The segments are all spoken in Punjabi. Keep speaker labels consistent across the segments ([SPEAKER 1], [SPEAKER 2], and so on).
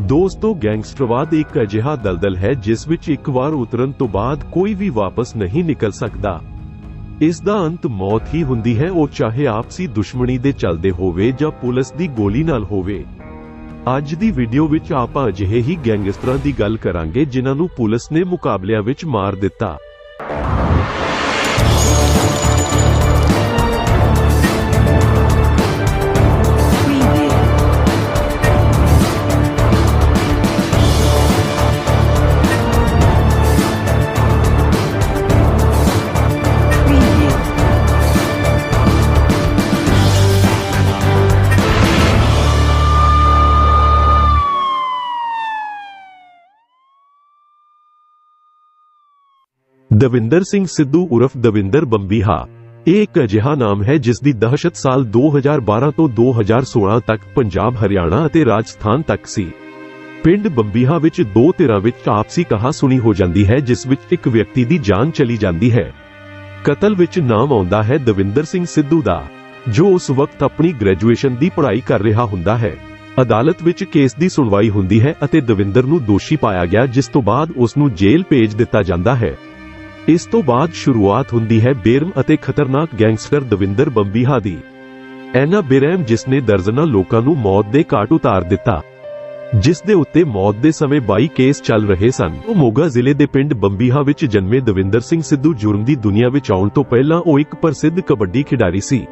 [SPEAKER 1] ਦੋਸਤੋ, ਗੈਂਗਸਟਰਵਾਦ ਇੱਕ ਅਜਿਹਾ ਦਲਦਲ ਹੈ ਜਿਸ ਵਿੱਚ ਇੱਕ ਵਾਰ ਉਤਰਨ ਤੋਂ ਬਾਅਦ ਕੋਈ ਵੀ ਵਾਪਸ ਨਹੀਂ ਨਿਕਲ ਸਕਦਾ। ਇਸ ਦਾ ਅੰਤ ਮੌਤ ਹੀ ਹੁੰਦੀ ਹੈ, ਉਹ ਚਾਹੇ ਆਪਸੀ ਦੁਸ਼ਮਣੀ ਦੇ ਚੱਲਦੇ ਹੋਵੇ ਜਾਂ ਪੁਲਿਸ ਦੀ ਗੋਲੀ ਨਾਲ ਹੋਵੇ। ਅੱਜ ਦੀ ਵੀਡੀਓ ਵਿੱਚ ਆਪਾਂ ਅਜਿਹੇ ਹੀ ਗੈਂਗਸਟਰਾਂ ਦੀ ਗੱਲ ਕਰਾਂਗੇ ਜਿਨ੍ਹਾਂ ਨੂੰ ਪੁਲਿਸ ਨੇ ਮੁਕਾਬਲਿਆਂ ਵਿੱਚ ਮਾਰ ਦਿੱਤਾ। ਦਵਿੰਦਰ ਸਿੰਘ ਸਿੱਧੂ ਉਰਫ ਦਵਿੰਦਰ ਬੰਬੀਹਾ। ਇਹ ਇੱਕ ਅਜਿਹਾ ਨਾਮ ਹੈ ਜਿਸ ਦੀ ਦਹਿਸ਼ਤ ਸਾਲ 2012 ਤੋਂ 2016 ਤੱਕ ਪੰਜਾਬ, ਹਰਿਆਣਾ ਅਤੇ ਰਾਜਸਥਾਨ ਤੱਕ ਸੀ। ਪਿੰਡ ਬੰਬੀਹਾ ਵਿੱਚ ਦੋ ਧਿਰਾਂ ਵਿੱਚ ਆਪਸੀ ਕਹਾ ਸੁਣੀ ਹੋ ਜਾਂਦੀ ਹੈ, ਜਿਸ ਵਿੱਚ ਇੱਕ ਵਿਅਕਤੀ ਦੀ ਜਾਨ ਚਲੀ ਜਾਂਦੀ ਹੈ। ਕਤਲ ਵਿੱਚ ਨਾਮ ਆਉਂਦਾ ਹੈ ਦਵਿੰਦਰ ਸਿੰਘ ਸਿੱਧੂ ਦਾ, ਜੋ ਉਸ ਵਕਤ ਆਪਣੀ ਗ੍ਰੈਜੂਏਸ਼ਨ ਦੀ ਪੜ੍ਹਾਈ ਕਰ ਰਿਹਾ ਹੁੰਦਾ ਹੈ। ਅਦਾਲਤ ਵਿੱਚ ਕੇਸ ਦੀ ਸੁਣਵਾਈ ਹੁੰਦੀ ਹੈ ਅਤੇ ਦਵਿੰਦਰ ਨੂੰ ਦੋਸ਼ੀ ਪਾਇਆ ਗਿਆ, ਜਿਸ ਤੋਂ ਬਾਅਦ ਉਸ ਨੂੰ ਜੇਲ੍ਹ ਭੇਜ ਦਿੱਤਾ ਜਾਂਦਾ ਹੈ। ਇਸ ਤੋਂ ਬਾਅਦ ਸ਼ੁਰੂਆਤ ਹੁੰਦੀ ਹੈ ਬੇਰਮ ਅਤੇ ਖਤਰਨਾਕ ਗੈਂਗਸਟਰ ਦਵਿੰਦਰ ਬੰਬੀਹਾ ਦੀ। ਐਨਾ ਬੇਰਹਿਮ ਜਿਸ ਨੇ ਦਰਜਨਾਂ ਲੋਕਾਂ ਨੂੰ ਮੌਤ ਦੇ ਘਾਟ ਉਤਾਰ ਦਿੱਤਾ। ਜਿਸ ਦੇ ਉੱਤੇ ਮੌਤ ਦੇ ਸਮੇਂ 22 ਕੇਸ ਚੱਲ ਰਹੇ ਸਨ। ਉਹ ਮੋਗਾ ਜ਼ਿਲ੍ਹੇ ਦੇ ਪਿੰਡ ਬੰਬੀਹਾ ਵਿੱਚ ਜਨਮੇ ਦਵਿੰਦਰ ਸਿੰਘ ਸਿੱਧੂ ਜੁਰਮ ਦੀ ਦੁਨੀਆ ਵਿੱਚ ਆਉਣ ਤੋਂ ਪਹਿਲਾਂ ਉਹ ਇੱਕ ਪ੍ਰਸਿੱਧ ਕਬੱਡੀ ਖਿਡਾਰੀ ਸੀ।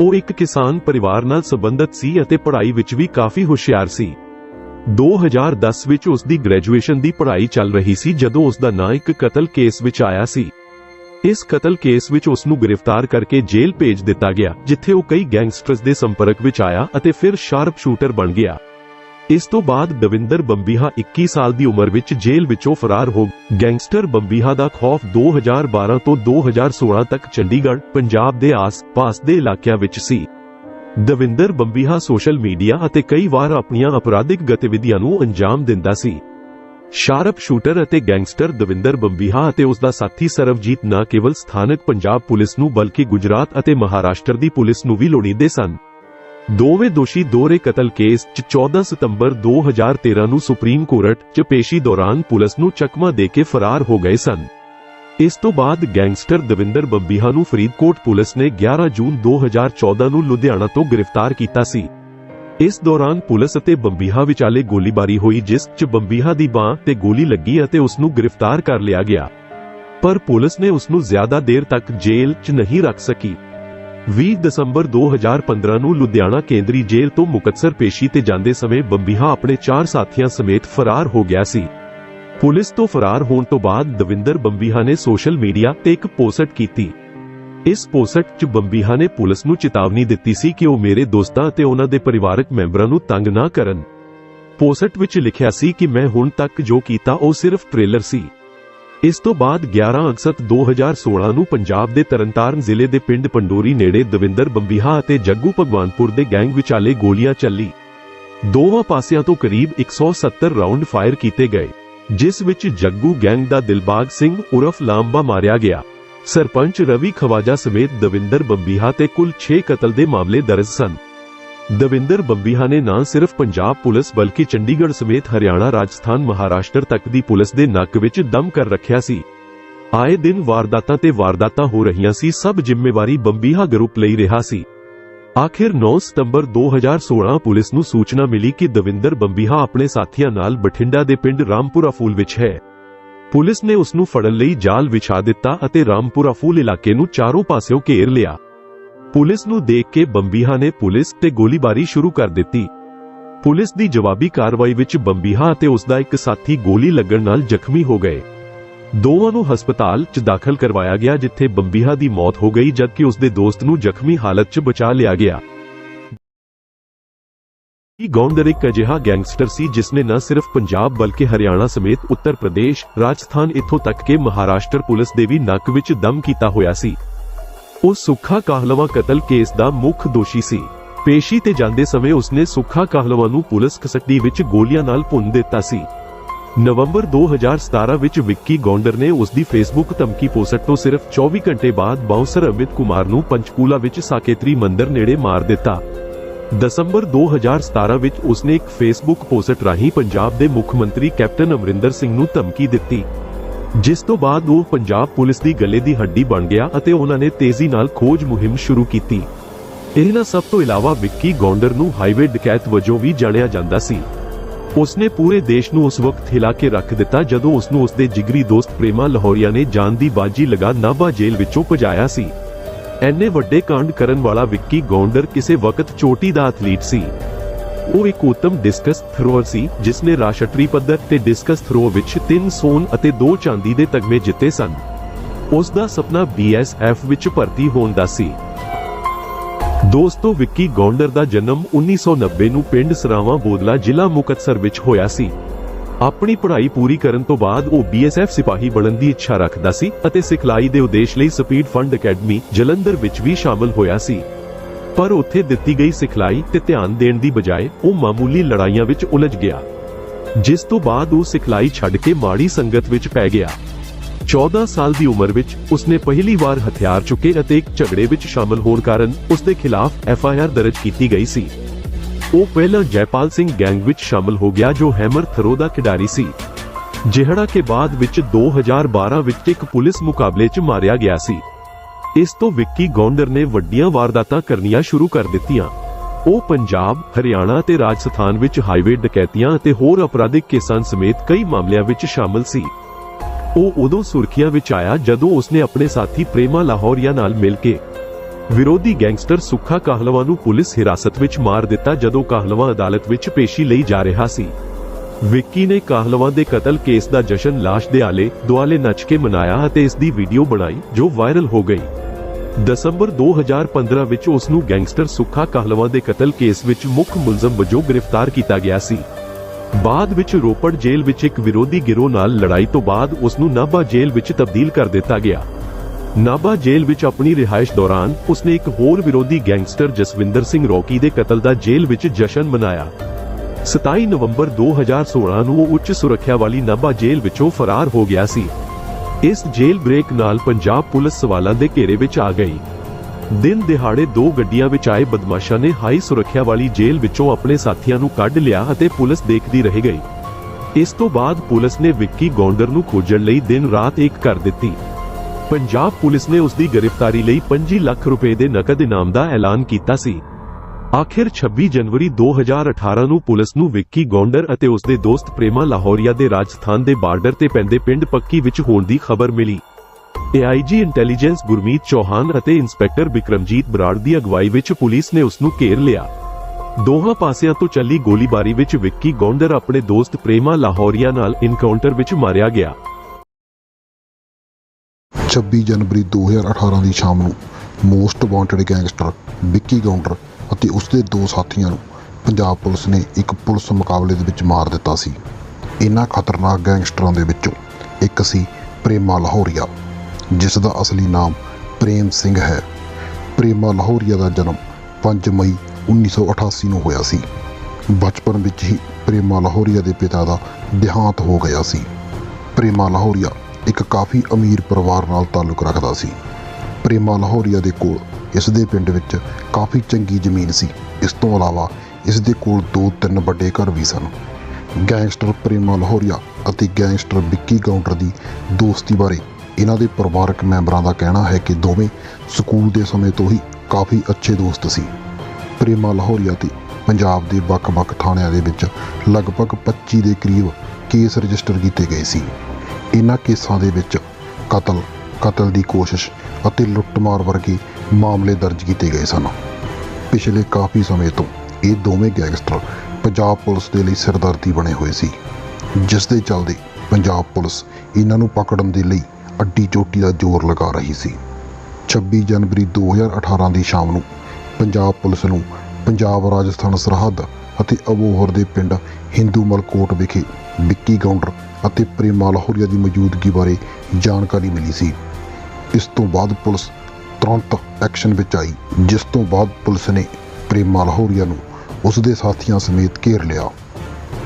[SPEAKER 1] ਉਹ ਇੱਕ ਕਿਸਾਨ ਪਰਿਵਾਰ ਨਾਲ ਸੰਬੰਧਿਤ ਸੀ ਅਤੇ ਪੜ੍ਹਾਈ ਵਿੱਚ ਵੀ ਕਾਫੀ ਹੁਸ਼ਿਆਰ ਸੀ। 2010 ਵਿੱਚ ਉਸ ਦੀ ਗ੍ਰੈਜੂਏਸ਼ਨ ਦੀ ਪੜ੍ਹਾਈ ਚੱਲ ਰਹੀ ਸੀ ਜਦੋਂ ਉਸ ਦਾ ਨਾਂ ਇੱਕ ਕਤਲ ਕੇਸ ਵਿੱਚ ਆਇਆ ਸੀ। ਇਸ ਕਤਲ ਕੇਸ ਵਿੱਚ ਉਸ ਨੂੰ ਗ੍ਰਿਫਤਾਰ ਕਰਕੇ ਜੇਲ੍ਹ ਭੇਜ ਦਿੱਤਾ ਗਿਆ, ਜਿੱਥੇ ਉਹ ਕਈ ਗੈਂਗਸਟਰਸ ਦੇ ਸੰਪਰਕ ਵਿੱਚ ਆਇਆ ਅਤੇ ਫਿਰ ਸ਼ਾਰਪ ਸ਼ੂਟਰ ਬਣ ਗਿਆ। ਇਸ ਤੋਂ ਬਾਅਦ ਦਵਿੰਦਰ ਬੰਬੀਹਾ 21 ਸਾਲ ਦੀ ਉਮਰ ਵਿੱਚ ਜੇਲ੍ਹ ਵਿੱਚੋਂ ਫਰਾਰ ਹੋ ਗਿਆ। ਗੈਂਗਸਟਰ ਬੰਬੀਹਾ ਦਾ ਖੌਫ 2012 ਤੋਂ 2016 ਤੱਕ ਚੰਡੀਗੜ੍ਹ, ਪੰਜਾਬ ਦੇ ਆਸ-ਪਾਸ ਦੇ ਇਲਾਕਿਆਂ ਵਿੱਚ ਸੀ। ਦਵਿੰਦਰ ਬੰਬੀਹਾ ਸੋਸ਼ਲ ਮੀਡੀਆ ਅਤੇ ਕਈ ਵਾਰ ਆਪਣੀਆਂ ਅਪਰਾਧਿਕ ਗਤੀਵਿਧੀਆਂ ਨੂੰ ਅੰਜਾਮ ਦਿੰਦਾ ਸੀ। ਸ਼ਾਰਪ ਸ਼ੂਟਰ ਅਤੇ ਗੈਂਗਸਟਰ ਦਵਿੰਦਰ ਬੰਬੀਹਾ ਅਤੇ ਉਸ ਦਾ ਸਾਥੀ ਸਰਵਜੀਤ ਨਾ ਕੇਵਲ ਸਥਾਨਕ ਪੰਜਾਬ ਪੁਲਿਸ ਨੂੰ, ਬਲਕਿ ਗੁਜਰਾਤ ਅਤੇ ਮਹਾਰਾਸ਼ਟਰ ਦੀ ਪੁਲਿਸ ਨੂੰ ਵੀ ਲੋੜੀਂਦੇ ਸਨ। ਦੋਵੇਂ ਦੋਸ਼ੀ ਦੋਹਰੇ ਕਤਲ ਕੇਸ 'ਚ 14 ਸਤੰਬਰ 2013 ਨੂੰ ਸੁਪਰੀਮ ਕੋਰਟ 'ਚ ਪੇਸ਼ੀ ਦੌਰਾਨ ਪੁਲਿਸ ਨੂੰ ਚਕਮਾ ਦੇ ਕੇ ਫਰਾਰ ਹੋ ਗਏ ਸਨ। ਇਸ ਤੋਂ ਬਾਅਦ ਗੈਂਗਸਟਰ ਦਵਿੰਦਰ ਬੰਬੀਹਾ ਨੂੰ ਫਰੀਦਕੋਟ ਪੁਲਿਸ ਨੇ 11 ਜੂਨ 2014 ਨੂੰ ਲੁਧਿਆਣਾ ਤੋਂ ਗ੍ਰਿਫਤਾਰ ਕੀਤਾ ਸੀ। ਇਸ ਦੌਰਾਨ ਪੁਲਿਸ ਅਤੇ ਬੰਬੀਹਾ ਵਿਚਾਲੇ ਗੋਲੀਬਾਰੀ ਹੋਈ, ਜਿਸ 'ਚ ਬੰਬੀਹਾ ਦੀ ਬਾਹ ਤੇ ਗੋਲੀ ਲੱਗੀ ਅਤੇ ਉਸ ਨੂੰ ਗ੍ਰਿਫਤਾਰ ਕਰ ਲਿਆ ਗਿਆ। ਪਰ ਪੁਲਿਸ ਨੇ ਉਸ ਨੂੰ ਜ਼ਿਆਦਾ ਦੇਰ ਤੱਕ ਜੇਲ੍ਹ 'ਚ ਨਹੀਂ ਰੱਖ ਸਕੀ। 20 ਦਸੰਬਰ 2015 ਨੂੰ ਲੁਧਿਆਣਾ ਕੇਂਦਰੀ ਜੇਲ੍ਹ ਤੋਂ ਮੁਕਤਸਰ ਪੇਸ਼ੀ ਤੇ ਜਾਂਦੇ ਸਮੇਂ ਬੰਬੀਹਾ ਆਪਣੇ ਚਾਰ ਸਾਥੀਆਂ ਸਮੇਤ ਫਰਾਰ ਹੋ ਗਿਆ ਸੀ। ਪੁਲਿਸ ਤੋਂ ਫਰਾਰ ਹੋਣ ਤੋਂ ਬਾਅਦ ਦਵਿੰਦਰ ਬੰਬੀਹਾ ਨੇ ਸੋਸ਼ਲ ਮੀਡੀਆ ਤੇ ਇੱਕ ਪੋਸਟ ਕੀਤੀ। ਇਸ ਪੋਸਟ 'ਚ ਬੰਬੀਹਾ ਨੇ ਪੁਲਿਸ ਨੂੰ ਚੇਤਾਵਨੀ ਦਿੱਤੀ ਸੀ ਕਿ ਉਹ ਮੇਰੇ ਦੋਸਤਾਂ ਅਤੇ ਉਹਨਾਂ ਦੇ ਪਰਿਵਾਰਕ ਮੈਂਬਰਾਂ ਨੂੰ ਤੰਗ ਨਾ ਕਰਨ। ਪੋਸਟ ਵਿੱਚ ਲਿਖਿਆ ਸੀ ਕਿ ਮੈਂ ਹੁਣ ਤੱਕ ਜੋ ਕੀਤਾ ਉਹ ਸਿਰਫ ਟ੍ਰੇਲਰ ਸੀ। ਇਸ ਤੋਂ ਬਾਅਦ 11 ਅਗਸਤ 2016 ਨੂੰ ਪੰਜਾਬ ਦੇ ਤਰਨਤਾਰਨ ਜ਼ਿਲ੍ਹੇ ਦੇ ਪਿੰਡ ਪੰਡੋਰੀ ਨੇੜੇ ਦਵਿੰਦਰ ਬੰਬੀਹਾ ਅਤੇ ਜੱਗੂ ਭਗਵਾਨਪੁਰ ਦੇ ਗੈਂਗ ਵਿਚਾਲੇ ਗੋਲੀਆਂ ਚੱਲੀ। ਦੋਵਾਂ ਪਾਸਿਆਂ ਤੋਂ ਕਰੀਬ 170 ਰਾਉਂਡ ਫਾਇਰ ਕੀਤੇ ਗਏ। ਜਿਸ ਵਿੱਚ ਜੱਗੂ ਗੈਂਗ ਦਾ ਦਿਲਬਾਗ ਸਿੰਘ ਉਰਫ ਲਾਂਬਾ ਮਾਰਿਆ ਗਿਆ। ਸਰਪੰਚ ਰਵੀ ਖਵਾਜਾ ਸਮੇਤ ਦਵਿੰਦਰ ਬੰਬੀਹਾ ਤੇ ਕੁੱਲ 6 ਕਤਲ ਦੇ ਮਾਮਲੇ ਦਰਜ ਸਨ। ਦਵਿੰਦਰ ਬੰਬੀਹਾ ਨੇ ਨਾ ਸਿਰਫ ਪੰਜਾਬ ਪੁਲਿਸ ਬਲਕਿ ਚੰਡੀਗੜ੍ਹ ਸਮੇਤ ਹਰਿਆਣਾ, ਰਾਜਸਥਾਨ, ਮਹਾਰਾਸ਼ਟਰ ਤੱਕ ਦੀ ਪੁਲਿਸ ਦੇ ਨੱਕ ਵਿੱਚ ਦਮ ਕਰ ਰੱਖਿਆ ਸੀ। ਆਏ ਦਿਨ ਵਾਰਦਾਤਾਂ ਤੇ ਵਾਰਦਾਤਾਂ ਹੋ ਰਹੀਆਂ ਸੀ, ਸਭ ਜ਼ਿੰਮੇਵਾਰੀ ਬੰਬੀਹਾ ਗਰੁੱਪ ਲਈ ਰਿਹਾ ਸੀ। ਆਖਿਰ 9 ਸਤੰਬਰ 2016 ਪੁਲਿਸ ਨੂੰ ਸੂਚਨਾ ਮਿਲੀ ਕਿ ਦਵਿੰਦਰ ਬੰਬੀਹਾ ਆਪਣੇ ਸਾਥੀਆਂ ਨਾਲ ਬਠਿੰਡਾ ਦੇ ਪਿੰਡ ਰਾਮਪੁਰਾ ਫੂਲ ਵਿੱਚ ਹੈ। ਪੁਲਿਸ ਨੇ ਉਸ ਨੂੰ ਫੜਨ ਲਈ ਜਾਲ ਵਿਛਾ ਦਿੱਤਾ ਅਤੇ ਰਾਮਪੁਰਾ ਫੂਲ ਇਲਾਕੇ ਨੂੰ ਚਾਰੋਂ ਪਾਸਿਓਂ ਘੇਰ ਲਿਆ। ਪੁਲਿਸ ਨੂੰ ਦੇਖ ਕੇ ਬੰਬੀਹਾ ਨੇ ਪੁਲਿਸ ਤੇ ਗੋਲੀਬਾਰੀ ਸ਼ੁਰੂ ਕਰ ਦਿੱਤੀ। ਪੁਲਿਸ ਦੀ ਜਵਾਬੀ ਕਾਰਵਾਈ ਵਿੱਚ ਬੰਬੀਹਾ ਅਤੇ ਉਸ ਦਾ ਇੱਕ ਸਾਥੀ ਗੋਲੀ ਲੱਗਣ ਨਾਲ ਜ਼ਖਮੀ ਹੋ ਗਏ। ਦੋਵਾਂ ਨੂੰ ਹਸਪਤਾਲ 'ਚ ਦਾਖਲ ਕਰਵਾਇਆ ਗਿਆ ਜਿੱਥੇ ਬੰਬੀਹਾ ਦੀ ਮੌਤ ਹੋ ਗਈ ਜਦਕਿ ਉਸ ਦੇ ਦੋਸਤ ਨੂੰ ਜ਼ਖਮੀ ਹਾਲਤ 'ਚ ਬਚਾ ਲਿਆ ਗਿਆ। ਇਹ ਗੌਂਡਰ ਇੱਕ ਅਜਿਹਾ ਗੈਂਗਸਟਰ ਸੀ ਜਿਸ ਨਾ ਸਿਰਫ ਪੰਜਾਬ ਬਲਕਿ ਹਰਿਆਣਾ ਸਮੇਤ ਉੱਤਰ ਪ੍ਰਦੇਸ਼, ਰਾਜਸਥਾਨ ਇੱਥੋਂ ਤੱਕ ਕਿ ਮਹਾਰਾਸ਼ਟਰ ਪੁਲਿਸ ਦੇ ਵੀ ਨੱਕ ਵਿੱਚ ਦਮ ਕੀਤਾ ਹੋਇਆ ਸੀ। ਉਹ ਸੁੱਖਾ ਕਾਹਲਵਾ ਕਤਲ ਕੇਸ ਦਾ ਮੁੱਖ ਦੋਸ਼ੀ ਸੀ। ਪੇਸ਼ੀ ਤੇ ਜਾਂਦੇ ਸਮੇਂ ਉਸਨੇ ਸੁੱਖਾ ਕਾਹਲਵਾ ਨੂੰ ਪੁਲਿਸ ਕਸਟਡੀ ਵਿੱਚ ਗੋਲੀਆਂ ਨਾਲ ਭੁੰਨ ਦਿੱਤਾ ਸੀ। ਨਵੰਬਰ 2017 ਵਿੱਚ ਵਿੱਕੀ ਗੌਂਡਰ ਨੇ ਉਸ ਦੀ ਫੇਸਬੁੱਕ ਧਮਕੀ ਪੋਸਟ ਤੋਂ ਸਿਰਫ 24 ਘੰਟੇ ਬਾਅਦ ਬਾਉਂਸਰ ਅਮਿਤ ਕੁਮਾਰ ਨੂੰ ਪੰਚਕੂਲਾ ਵਿੱਚ ਸਾਕੇਤਰੀ ਮੰਦਿਰ ਨੇੜੇ ਮਾਰ ਦਿੱਤਾ। ਦਸੰਬਰ 2017 ਵਿੱਚ ਉਸਨੇ ਇੱਕ ਫੇਸਬੁੱਕ ਪੋਸਟ ਰਾਹੀਂ ਪੰਜਾਬ ਦੇ ਮੁੱਖ ਮੰਤਰੀ ਕੈਪਟਨ ਅਮਰਿੰਦਰ ਸਿੰਘ ਨੂੰ ਧਮਕੀ ਦਿੱਤੀ। ਜਿਸ ਤੋਂ ਬਾਅਦ ਉਹ ਪੰਜਾਬ ਪੁਲਿਸ ਦੀ ਗੱਲੇ ਦੀ ਹੱਡੀ ਬਣ ਗਿਆ ਅਤੇ ਉਹਨਾਂ ਨੇ ਤੇਜ਼ੀ ਨਾਲ ਖੋਜ ਮੁਹਿੰਮ ਸ਼ੁਰੂ ਕੀਤੀ। ਇਹਨਾਂ ਸਭ ਤੋਂ ਇਲਾਵਾ ਵਿੱਕੀ ਗੌਂਡਰ ਨੂੰ ਹਾਈਵੇ ਡਕੈਤ ਵਜੋਂ ਵੀ ਜਾਣਿਆ ਜਾਂਦਾ ਸੀ। ਉਸਨੇ ਪੂਰੇ ਦੇਸ਼ ਨੂੰ ਉਸ ਵਕਤ ਹਿਲਾ ਕੇ ਰੱਖ ਦਿੱਤਾ ਜਦੋਂ ਉਸ ਨੂੰ ਉਸਦੇ ਜਿਗਰੀ ਦੋਸਤ ਪ੍ਰੇਮਾ ਲਾਹੌਰੀਆ ਨੇ ਜਾਨ ਦੀ ਬਾਜੀ ਲਗਾ ਨਾਭਾ ਜੇਲ੍ਹ ਵਿੱਚੋਂ ਭਜਾਇਆ ਸੀ। ਐਨੇ ਵੱਡੇ ਕਾਂਡ ਕਰਨ ਵਾਲਾ ਵਿੱਕੀ ਗੌਂਡਰ ਕਿਸੇ ਵਕਤ ਚੋਟੀ ਦਾ ਐਥਲੀਟ ਸੀ। ਉਹ ਇੱਕ ਉਤਮ ਡਿਸਕਸ ਥਰੋਅਰ ਸੀ ਜਿਸ ਨੇ ਰਾਸ਼ਟਰੀ ਪੱਧਰ ਤੇ ਡਿਸਕਸ ਥਰੋ ਵਿੱਚ 3 ਸੋਨ ਅਤੇ 2 ਚਾਂਦੀ ਦੇ ਤਗਮੇ ਜਿੱਤੇ ਸਨ। ਉਸ ਦਾ ਸੁਪਨਾ ਬੀਐਸਐਫ ਵਿੱਚ ਭਰਤੀ ਹੋਣ ਦਾ ਸੀ। ਦੋਸਤੋ, ਵਿੱਕੀ ਗੌਂਡਰ ਦਾ ਜਨਮ 1990 ਨੂੰ ਪਿੰਡ ਸਰਾਵਾਂ ਬੋਦਲਾ ਜ਼ਿਲ੍ਹਾ ਮੁਕਤਸਰ ਵਿੱਚ ਹੋਇਆ ਸੀ। ਆਪਣੀ ਪੜ੍ਹਾਈ ਪੂਰੀ ਕਰਨ ਤੋਂ ਬਾਅਦ ਉਹ ਬੀਐਸਐਫ ਸਿਪਾਹੀ ਬਣਨ ਦੀ ਇੱਛਾ ਰੱਖਦਾ ਸੀ ਅਤੇ ਸਿਖਲਾਈ ਦੇ ਉਦੇਸ਼ ਲਈ ਸਪੀਡ ਫੰਡ ਅਕੈਡਮੀ ਜਲੰਧਰ ਵਿੱਚ ਵੀ ਸ਼ਾਮਲ ਹੋਇਆ ਸੀ। ਪਰ ਉੱਥੇ ਦਿੱਤੀ ਗਈ ਸਿਖਲਾਈ ਤੇ ਧਿਆਨ ਦੇਣ ਦੀ ਬਜਾਏ ਉਹ ਮਾਮੂਲੀ ਲੜਾਈਆਂ ਵਿੱਚ ਉਲਝ ਗਿਆ। ਜਿਸ ਤੋਂ ਬਾਅਦ ਉਹ ਸਿਖਲਾਈ ਛੱਡ ਕੇ ਮਾੜੀ ਸੰਗਤ ਵਿੱਚ ਪੈ ਗਿਆ। 14 ਸਾਲ ਦੀ ਉਮਰ ਵਿੱਚ ਉਸਨੇ ਪਹਿਲੀ ਵਾਰ ਹਥਿਆਰ ਚੁੱਕੇ ਅਤੇ ਇੱਕ ਝਗੜੇ ਵਿੱਚ ਸ਼ਾਮਲ ਹੋਣ ਕਾਰਨ ਉਸਦੇ ਖਿਲਾਫ ਐਫ ਆਈ ਆਰ ਦਰਜ ਕੀਤੀ ਗਈ ਸੀ। ਉਹ ਪਹਿਲਾਂ ਜੈਪਾਲ ਸਿੰਘ ਗੈਂਗ ਵਿੱਚ ਸ਼ਾਮਲ ਹੋ ਗਿਆ ਜੋ ਹੈਮਰ ਥਰੋ ਦਾ ਖਿਡਾਰੀ ਸੀ। ਜਿਹੜਾ ਕਿ ਬਾਅਦ ਵਿੱਚ 2012 ਵਿੱਚ ਇੱਕ ਪੁਲਿਸ ਮੁਕਾਬਲੇ 'ਚ ਮਾਰਿਆ ਗਿਆ ਸੀ। ਇਸ ਤੋਂ ਵਿੱਕੀ ਗੌਂਡਰ ਨੇ ਵੱਡੀਆਂ ਵਾਰਦਾਤਾਂ ਕਰਨੀਆਂ ਸ਼ੁਰੂ ਕਰ ਦਿੱਤੀਆਂ। ਉਹ ਪੰਜਾਬ, ਹਰਿਆਣਾ ਤੇ ਰਾਜਸਥਾਨ ਵਿੱਚ ਹਾਈਵੇ ਡਕੈਤੀਆਂ ਅਤੇ ਹੋਰ ਅਪਰਾਧਿਕ ਕੇਸਾਂ ਸਮੇਤ ਕਈ ਮਾਮਲਿਆਂ ਵਿੱਚ ਸ਼ਾਮਲ ਸੀ। ਉਹ ਉਦੋਂ ਸੁਰਖੀਆਂ ਵਿੱਚ ਆਇਆ ਜਦੋਂ ਉਸਨੇ ਆਪਣੇ ਸਾਥੀ ਪ੍ਰੇਮਾ ਲਾਹੌਰੀਆ ਨਾਲ ਮਿਲ ਕੇ ਵਿਰੋਧੀ ਗੈਂਗਸਟਰ ਸੁੱਖਾ ਕਾਹਲਵਾ ਨੂੰ ਪੁਲਿਸ ਹਿਰਾਸਤ ਵਿੱਚ ਮਾਰ ਦਿੱਤਾ ਜਦੋਂ ਕਾਹਲਵਾ ਅਦਾਲਤ ਵਿੱਚ ਪੇਸ਼ੀ ਲਈ ਜਾ ਰਿਹਾ ਸੀ। ਵਿੱਕੀ ਨੇ ਕਾਹਲਵਾ ਦੇ ਕਤਲ ਕੇਸ ਦਾ ਜਸ਼ਨ ਲਾਸ਼ ਦੇ ਆਲੇ ਦੁਆਲੇ ਨੱਚ ਕੇ ਮਨਾਇਆ ਅਤੇ ਇਸ ਦੀ ਵੀਡੀਓ ਬਣਾਈ, ਜੋ ਵਾਇਰਲ ਹੋ ਗਈ। ਦਸੰਬਰ 2015 ਵਿੱਚ ਉਸ ਨੂੰ ਗੈਂਗਸਟਰ ਸੁੱਖਾ ਕਾਹਲਵਾ ਦੇ ਕਤਲ ਕੇਸ ਵਿੱਚ ਮੁੱਖ ਮੁਲਜ਼ਮ ਵਜੋਂ ਗ੍ਰਿਫਤਾਰ ਕੀਤਾ ਗਿਆ ਸੀ। ਬਾਅਦ ਵਿੱਚ ਰੋਪੜ ਜੇਲ੍ਹ ਵਿੱਚ ਇੱਕ ਵਿਰੋਧੀ ਗਿਰੋਹ ਨਾਲ ਲੜਾਈ ਤੋਂ ਬਾਅਦ ਉਸ ਨੂੰ ਨਾਭਾ ਜੇਲ੍ਹ ਵਿੱਚ ਤਬਦੀਲ ਕਰ ਦਿੱਤਾ ਗਿਆ। ਨਾਭਾ ਜੇਲ੍ਹ ਵਿੱਚ ਆਪਣੀ ਰਿਹਾਇਸ਼ ਦੌਰਾਨ ਉਸਨੇ ਇੱਕ ਹੋਰ ਵਿਰੋਧੀ ਗੈਂਗਸਟਰ ਜਸਵਿੰਦਰ ਸਿੰਘ ਰੌਕੀ ਦੇ ਕਤਲ ਦਾ ਜੇਲ੍ਹ ਵਿੱਚ ਜਸ਼ਨ ਮਨਾਇਆ। 27 ਨਵੰਬਰ 2016 ਨੂੰ ਉਹ ਉੱਚ ਸੁਰੱਖਿਆ ਵਾਲੀ ਨਾਭਾ ਜੇਲ੍ਹ ਵਿੱਚੋਂ ਫਰਾਰ ਹੋ ਗਿਆ ਸੀ। ਇਸ ਜੇਲ੍ਹ ਬ੍ਰੇਕ ਨਾਲ ਪੰਜਾਬ ਪੁਲਿਸ ਸਵਾਲਾਂ ਦੇ ਘੇਰੇ ਵਿੱਚ ਆ ਗਈ। ਦਿਨ ਦਿਹਾੜੇ ਦੋ ਗੱਡੀਆਂ ਵਿੱਚ ਆਏ ਬਦਮਾਸ਼ਾਂ ਨੇ ਹਾਈ ਸੁਰੱਖਿਆ ਵਾਲੀ ਜੇਲ੍ਹ ਵਿੱਚੋਂ ਆਪਣੇ ਸਾਥੀਆਂ ਨੂੰ ਕੱਢ ਲਿਆ ਅਤੇ ਪੁਲਿਸ ਦੇਖਦੀ ਰਹਿ ਗਈ। ਇਸ ਤੋਂ ਬਾਅਦ ਪੁਲਿਸ ਨੇ ਵਿੱਕੀ ਗੌਂਡਰ ਨੂੰ ਖੋਜਣ ਲਈ ਦਿਨ ਰਾਤ ਇੱਕ ਕਰ ਦਿੱਤੀ। ਪੰਜਾਬ ਪੁਲਿਸ ਨੇ ਉਸ ਦੀ ਗ੍ਰਿਫਤਾਰੀ ਲਈ 25 ਲੱਖ ਰੁਪਏ ਦੇ ਨਕਦ ਇਨਾਮ ਦਾ ਐਲਾਨ ਕੀਤਾ ਸੀ। ਆਖਿਰ 26 ਜਨਵਰੀ 2018 ਨੂੰ ਪੁਲਿਸ ਨੂੰ ਵਿੱਕੀ ਗੌਂਡਰ ਅਤੇ ਉਸ ਦੇ ਦੋਸਤ ਪ੍ਰੇਮਾ ਲਾਹੌਰੀਆ ਦੇ ਰਾਜਸਥਾਨ ਦੇ ਬਾਰਡਰ ਤੇ ਪੈਂਦੇ ਪਿੰਡ ਪੱਕੀ ਵਿੱਚ ਹੋਣ ਦੀ ਖਬਰ ਮਿਲੀ। ਏਆਈਜੀ ਇੰਟੈਲੀਜੈਂਸ ਗੁਰਮੀਤ ਚੌਹਾਨ ਅਤੇ ਇੰਸਪੈਕਟਰ ਬਿਕਰਮਜੀਤ ਬਰਾੜ ਦੀ ਅਗਵਾਈ ਵਿੱਚ ਪੁਲਿਸ ਨੇ ਉਸ ਨੂੰ ਘੇਰ ਲਿਆ। ਦੋਹਾਂ ਪਾਸਿਆਂ ਤੋਂ ਚੱਲੀ ਗੋਲੀਬਾਰੀ ਵਿੱਚ ਵਿੱਕੀ ਗੌਂਡਰ ਆਪਣੇ ਦੋਸਤ ਪ੍ਰੇਮਾ ਲਾਹੌਰੀਆ ਨਾਲ ਇਨਕਾਊਂਟਰ ਵਿੱਚ ਮਾਰਿਆ ਗਿਆ।
[SPEAKER 2] 26 ਜਨਵਰੀ 2018 ਦੀ ਸ਼ਾਮ ਨੂੰ most wanted gangster Vicky Gounder ਅਤੇ ਉਸਦੇ ਦੋ ਸਾਥੀਆਂ ਨੂੰ ਪੰਜਾਬ ਪੁਲਿਸ ਨੇ ਇੱਕ ਪੁਲਿਸ ਮੁਕਾਬਲੇ ਦੇ ਵਿੱਚ ਮਾਰ ਦਿੱਤਾ ਸੀ। ਇਹਨਾਂ ਖਤਰਨਾਕ ਗੈਂਗਸਟਰਾਂ ਦੇ ਵਿੱਚੋਂ ਇੱਕ ਸੀ ਪ੍ਰੇਮਾ ਲਾਹੌਰੀਆ। ਜਿਸ ਦਾ ਅਸਲੀ ਨਾਮ ਪ੍ਰੇਮ ਸਿੰਘ ਹੈ। ਪ੍ਰੇਮਾ ਲਾਹੌਰੀਆ ਦਾ ਜਨਮ 5 ਮਈ 1988 ਨੂੰ ਹੋਇਆ ਸੀ। ਬਚਪਨ ਵਿੱਚ ਹੀ ਪ੍ਰੇਮਾ ਲਾਹੌਰੀਆ ਦੇ ਪਿਤਾ ਦਾ ਦੇਹਾਂਤ ਹੋ ਗਿਆ ਸੀ। ਪ੍ਰੇਮਾ ਲਾਹੌਰੀਆ ਇੱਕ ਕਾਫੀ ਅਮੀਰ ਪਰਿਵਾਰ ਨਾਲ ਤਾਲੁਕ ਰੱਖਦਾ ਸੀ। ਪ੍ਰੇਮਾ ਲਾਹੌਰੀਆ ਦੇ ਕੋਲ ਇਸ ਦੇ ਪਿੰਡ ਵਿੱਚ ਕਾਫੀ ਚੰਗੀ ਜ਼ਮੀਨ ਸੀ। ਇਸ ਤੋਂ ਇਲਾਵਾ ਇਸ ਦੇ ਕੋਲ ਦੋ ਤਿੰਨ ਵੱਡੇ ਘਰ ਵੀ ਸਨ। ਗੈਂਗਸਟਰ ਪ੍ਰੇਮਾ ਲਾਹੌਰੀਆ ਅਤੇ ਗੈਂਗਸਟਰ ਵਿੱਕੀ ਕਾਊਂਟਰ ਦੀ ਦੋਸਤੀ ਬਾਰੇ ਇਹਨਾਂ ਦੇ ਪਰਿਵਾਰਕ ਮੈਂਬਰਾਂ ਦਾ ਕਹਿਣਾ ਹੈ ਕਿ ਦੋਵੇਂ ਸਕੂਲ ਦੇ ਸਮੇਂ ਤੋਂ ਹੀ ਕਾਫੀ ਅੱਛੇ ਦੋਸਤ ਸੀ। ਪ੍ਰੇਮਾ ਲਾਹੌਰੀਆ ਤੇ ਪੰਜਾਬ ਦੇ ਵੱਖ-ਵੱਖ ਥਾਣਿਆਂ ਦੇ ਵਿੱਚ ਲਗਭਗ 25 ਦੇ ਕਰੀਬ ਕੇਸ ਰਜਿਸਟਰ ਕੀਤੇ ਗਏ ਸੀ। ਇਹਨਾਂ ਕੇਸਾਂ ਦੇ ਵਿੱਚ ਕਤਲ ਕਤਲ ਦੀ ਕੋਸ਼ਿਸ਼ ਅਤੇ ਲੁੱਟਮਾਰ ਵਰਗੇ ਮਾਮਲੇ ਦਰਜ ਕੀਤੇ ਗਏ ਸਨ। ਪਿਛਲੇ ਕਾਫੀ ਸਮੇਂ ਤੋਂ ਇਹ ਦੋਵੇਂ ਗੈਂਗਸਟਰ ਪੰਜਾਬ ਪੁਲਿਸ ਦੇ ਲਈ ਸਿਰਦਰਦੀ ਬਣੇ ਹੋਏ ਸੀ। ਜਿਸ ਦੇ ਚੱਲਦੇ ਪੰਜਾਬ ਪੁਲਿਸ ਇਹਨਾਂ ਨੂੰ ਪਕੜਨ ਦੇ ਲਈ ਅੱਡੀ ਚੋਟੀ ਦਾ ਜ਼ੋਰ ਲਗਾ ਰਹੀ ਸੀ। 26 ਜਨਵਰੀ 2018 ਦੀ ਸ਼ਾਮ ਨੂੰ ਪੰਜਾਬ ਪੁਲਿਸ ਨੂੰ ਪੰਜਾਬ ਰਾਜਸਥਾਨ ਸਰਹੱਦ ਅਤੇ ਅਬੋਹਰ ਦੇ ਪਿੰਡ ਹਿੰਦੂਮਲ ਕੋਟ ਵਿਖੇ ਵਿੱਕੀ ਗਾਉਂਡਰ ਅਤੇ ਪ੍ਰੇਮਾ ਲਾਹੌਰੀਆ ਦੀ ਮੌਜੂਦਗੀ ਬਾਰੇ ਜਾਣਕਾਰੀ ਮਿਲੀ ਸੀ। ਇਸ ਤੋਂ ਬਾਅਦ ਪੁਲਿਸ ਤੁਰੰਤ ਐਕਸ਼ਨ ਵਿੱਚ ਆਈ, ਜਿਸ ਤੋਂ ਬਾਅਦ ਪੁਲਿਸ ਨੇ ਪ੍ਰੇਮਾ ਲਾਹੌਰੀਆ ਨੂੰ ਉਸ ਦੇ ਸਾਥੀਆਂ ਸਮੇਤ ਘੇਰ ਲਿਆ।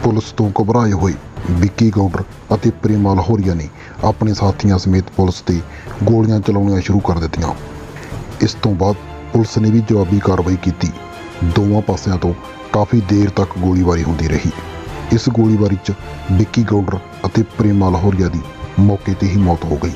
[SPEAKER 2] ਪੁਲਿਸ ਤੋਂ ਘਬਰਾਏ ਹੋਏ ਵਿੱਕੀ ਗਾਉਂਡਰ ਅਤੇ ਪ੍ਰੇਮਾ ਲਾਹੌਰੀਆ ਨੇ ਆਪਣੇ ਸਾਥੀਆਂ ਸਮੇਤ ਪੁਲਿਸ ਤੇ ਗੋਲੀਆਂ ਚਲਾਉਣੀਆਂ ਸ਼ੁਰੂ ਕਰ ਦਿੱਤੀਆਂ। ਇਸ ਤੋਂ ਬਾਅਦ ਪੁਲਿਸ ਨੇ ਵੀ ਜਵਾਬੀ ਕਾਰਵਾਈ ਕੀਤੀ। ਦੋਵਾਂ ਪਾਸਿਆਂ ਤੋਂ ਕਾਫੀ ਦੇਰ ਤੱਕ ਗੋਲੀਬਾਰੀ ਹੁੰਦੀ ਰਹੀ। ਇਸ ਗੋਲੀਬਾਰੀ 'ਚ ਵਿੱਕੀ ਗਰਾਊਂਡਰ ਅਤੇ ਪ੍ਰੇਮਾ ਲਾਹੌਰੀਆ ਦੀ ਮੌਕੇ ਤੇ ਹੀ ਮੌਤ ਹੋ ਗਈ।